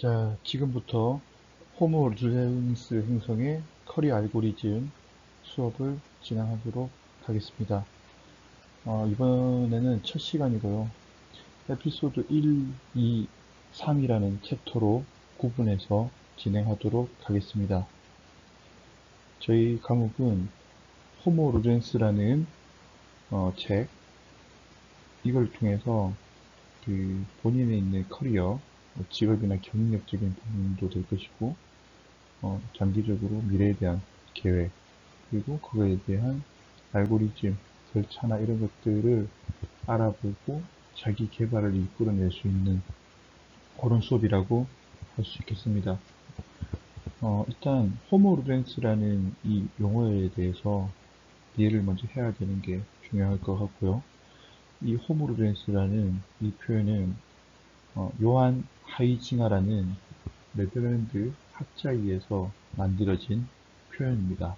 자, 지금부터 호모 루젠스 행성의 커리 알고리즘 수업을 진행하도록 하겠습니다. 어, 이번에는 첫 시간이고요. 에피소드 1, 2, 3이라는 챕터로 구분해서 진행하도록 하겠습니다. 저희 과목은 호모 루젠스라는 어, 책 이걸 통해서 그 본인에 있는 커리어 뭐 직업이나 경력적인 부분도 될 것이고 어, 장기적으로 미래에 대한 계획 그리고 그거에 대한 알고리즘 절차나 이런 것들을 알아보고 자기 개발을 이끌어낼 수 있는 그런 수업이라고 할 수 있겠습니다. 어, 일단 호모루렌스라는 이 용어에 대해서 이해를 먼저 해야 되는 게 중요할 것 같고요. 이 호모루렌스라는 이 표현은 어, 요한 하이징하라는 네덜란드 학자에 의해서 만들어진 표현입니다.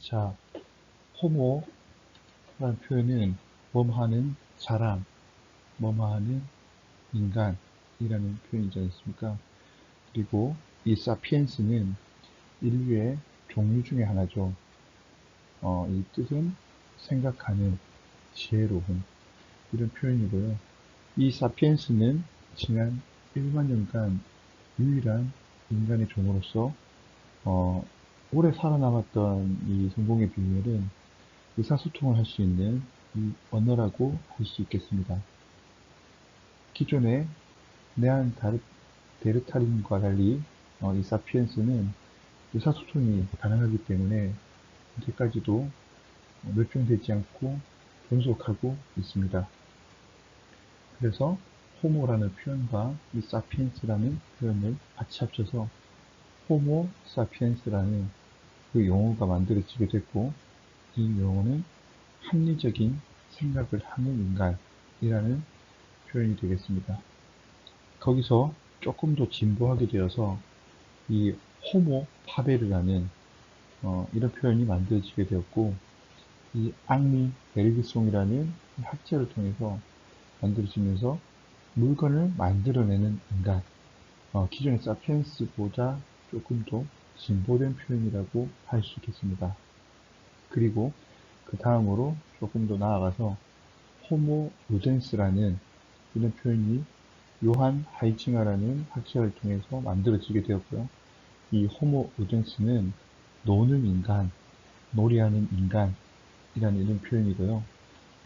자, 호모라는 표현은 뭐뭐하는 사람, 뭐뭐하는 인간이라는 표현이지 않습니까? 그리고 이 사피엔스는 인류의 종류 중에 하나죠. 어, 이 뜻은 생각하는, 지혜로운 이런 표현이고요. 이 사피엔스는 지난 1만 년간 유일한 인간의 종으로서 어, 오래 살아남았던 이 성공의 비밀은 의사소통을 할 수 있는 이 언어라고 할 수 있겠습니다. 기존의 네안데르탈린과 달리 어, 이 사피엔스는 의사소통이 가능하기 때문에 현재까지도 멸종되지 않고 존속하고 있습니다. 그래서 호모라는 표현과 이 사피엔스라는 표현을 같이 합쳐서 호모 사피엔스라는 그 용어가 만들어지게 됐고 이 용어는 합리적인 생각을 하는 인간이라는 표현이 되겠습니다. 거기서 조금 더 진보하게 되어서 이 호모 파베르라는 어, 이런 표현이 만들어지게 되었고 이 앙리 베르그송이라는 학자를 통해서 만들어지면서 물건을 만들어내는 인간 어, 기존의 사피엔스보다 조금 더 진보된 표현이라고 할 수 있겠습니다. 그리고 그 다음으로 조금 더 나아가서 호모 루덴스라는 이런 표현이 요한 하이칭하라는 학자를 통해서 만들어지게 되었고요. 이 호모 루덴스는 노는 인간, 놀이하는 인간이라는 이런 표현이고요.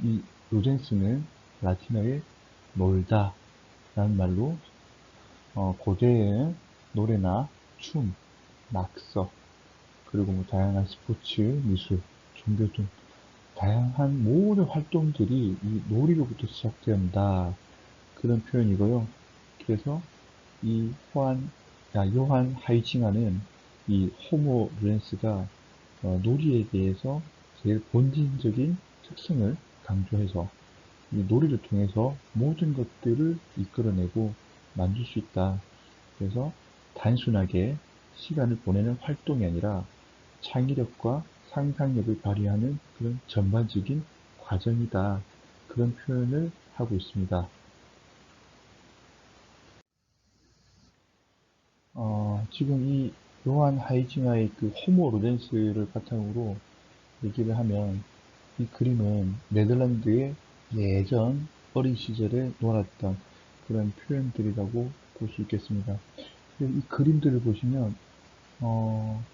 이 루덴스는 라틴어의 놀다 라는 말로 어, 고대의 노래나 춤, 낙서, 그리고 뭐 다양한 스포츠, 미술, 종교 등 다양한 모든 활동들이 이 놀이로부터 시작된다. 그런 표현이고요. 그래서 이 호한, 야, 요한 하이칭하는 이 호모 루렌스가 어, 놀이에 대해서 제일 본질적인 특성을 강조해서 이 놀이를 통해서 모든 것들을 이끌어내고 만들 수 있다. 그래서 단순하게 시간을 보내는 활동이 아니라 창의력과 상상력을 발휘하는 그런 전반적인 과정이다. 그런 표현을 하고 있습니다. 어, 지금 이 요한 하이징하의 그 호모 로렌스를 바탕으로 얘기를 하면 이 그림은 네덜란드의 예전 어린 시절에 놀았던 그런 표현들이라고 볼 수 있겠습니다. 이 그림들을 보시면 어,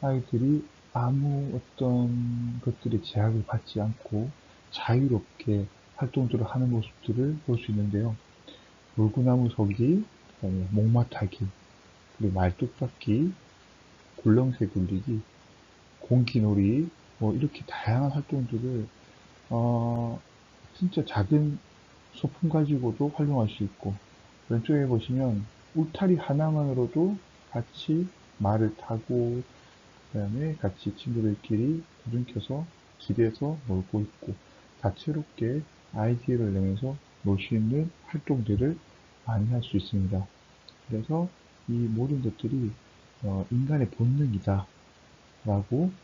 아이들이 아무 어떤 것들의 제약을 받지 않고 자유롭게 활동들을 하는 모습들을 볼 수 있는데요. 물구나무 서기, 목마타기, 그리고 말뚝박기, 굴렁쇠 굴리기, 공기놀이, 뭐 이렇게 다양한 활동들을 어, 진짜 작은 소품 가지고도 활용할 수 있고 왼쪽에 보시면 울타리 하나만으로도 같이 말을 타고 그 다음에 같이 친구들끼리 불을 켜서 길에서 놀고 있고 다채롭게 아이디어를 내면서 놀 수 있는 활동들을 많이 할 수 있습니다. 그래서 이 모든 것들이 어, 인간의 본능이다 라고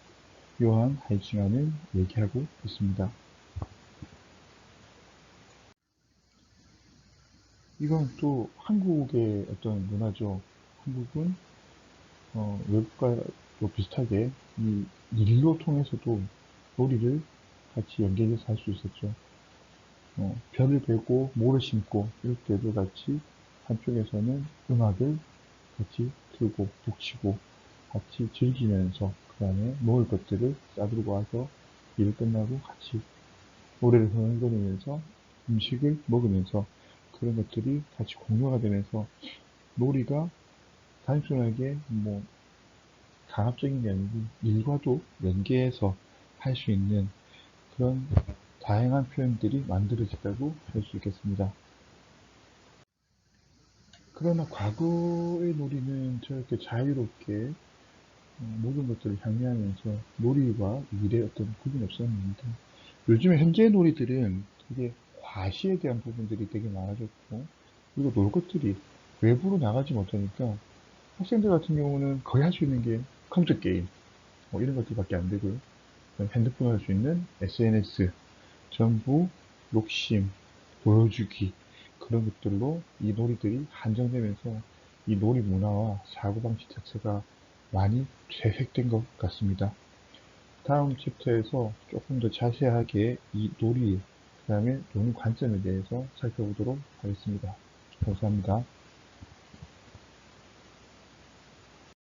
요한 하이칭하는 얘기하고 있습니다. 이건 또 한국의 어떤 문화죠. 한국은 어, 외국과 또 비슷하게 이 일로 통해서도 놀이를 같이 연계해서 할 수 있었죠. 어, 별을 베고 모를 심고 이럴 때도 같이 한쪽에서는 음악을 같이 틀고 북치고 같이 즐기면서 그 다음에 먹을 것들을 싸들고 와서 일 끝나고 같이 노래를 흥얼거리면서 음식을 먹으면서 그런 것들이 같이 공유가 되면서 놀이가 단순하게 뭐 강압적인 게 아니고 일과도 연계해서 할 수 있는 그런 다양한 표현들이 만들어졌다고 할 수 있겠습니다. 그러나 과거의 놀이는 저렇게 자유롭게 어, 모든 것들을 향유하면서 놀이와 일의 어떤 구분이 없었는데 요즘에 현재 놀이들은 되게 과시에 대한 부분들이 되게 많아졌고 그리고 놀 것들이 외부로 나가지 못하니까 학생들 같은 경우는 거의 할 수 있는 게 컴퓨터 게임 뭐 이런 것들밖에 안 되고요. 핸드폰 할 수 있는 SNS 전부 욕심, 보여주기 그런 것들로 이 놀이들이 한정되면서 이 놀이 문화와 사고방식 자체가 많이 퇴색된 것 같습니다. 다음 챕터에서 조금 더 자세하게 이 놀이, 그 다음에 노는 관점에 대해서 살펴보도록 하겠습니다. 감사합니다.